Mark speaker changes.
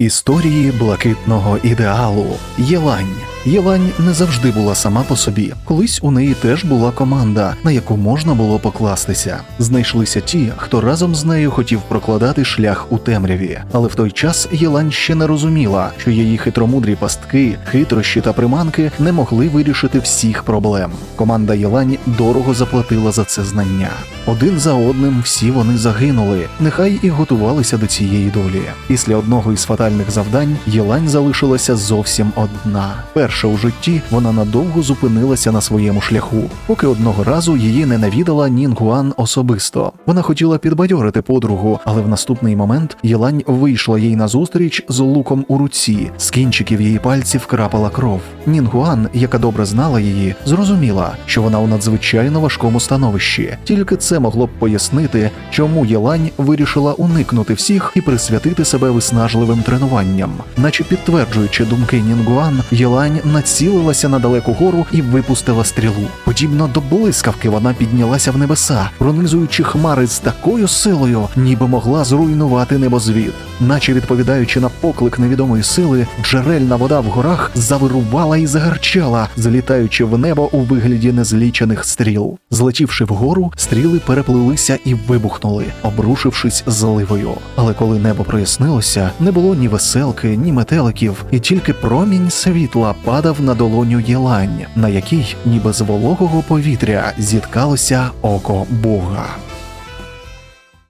Speaker 1: Історії блакитного ідеалу Єлань. Єлань не завжди була сама по собі. Колись у неї теж була команда, на яку можна було покластися. Знайшлися ті, хто разом з нею хотів прокладати шлях у темряві. Але в той час Єлань ще не розуміла, що її хитромудрі пастки, хитрощі та приманки не могли вирішити всіх проблем. Команда Єлань дорого заплатила за це знання. Один за одним всі вони загинули, нехай і готувалися до цієї долі. Після одного із фатальних завдань Єлань залишилася зовсім одна. Перша у житті вона надовго зупинилася на своєму шляху, поки одного разу її не навідала Нінгуан особисто. Вона хотіла підбадьорити подругу, але в наступний момент Єлань вийшла їй назустріч з луком у руці. З кінчиків її пальців крапала кров. Нінгуан, яка добре знала її, зрозуміла, що вона у надзвичайно важкому становищі. Тільки це могло б пояснити, чому Єлань вирішила уникнути всіх і присвятити себе виснажливим тренуванням. Наче підтверджуючи думки Нінгуан, Єлань націлилася на далеку гору і випустила стрілу. Подібно до блискавки вона піднялася в небеса, пронизуючи хмари з такою силою, ніби могла зруйнувати небозвід. Наче відповідаючи на поклик невідомої сили, джерельна вода в горах завирувала і загарчала, залітаючи в небо у вигляді незлічених стріл. Злетівши вгору, стріли переплилися і вибухнули, обрушившись зливою. Але коли небо прояснилося, не було ні веселки, ні метеликів, і тільки промінь світла падав на долоню Єлань, на якій, ніби з вологого повітря, зіткалося око Бога.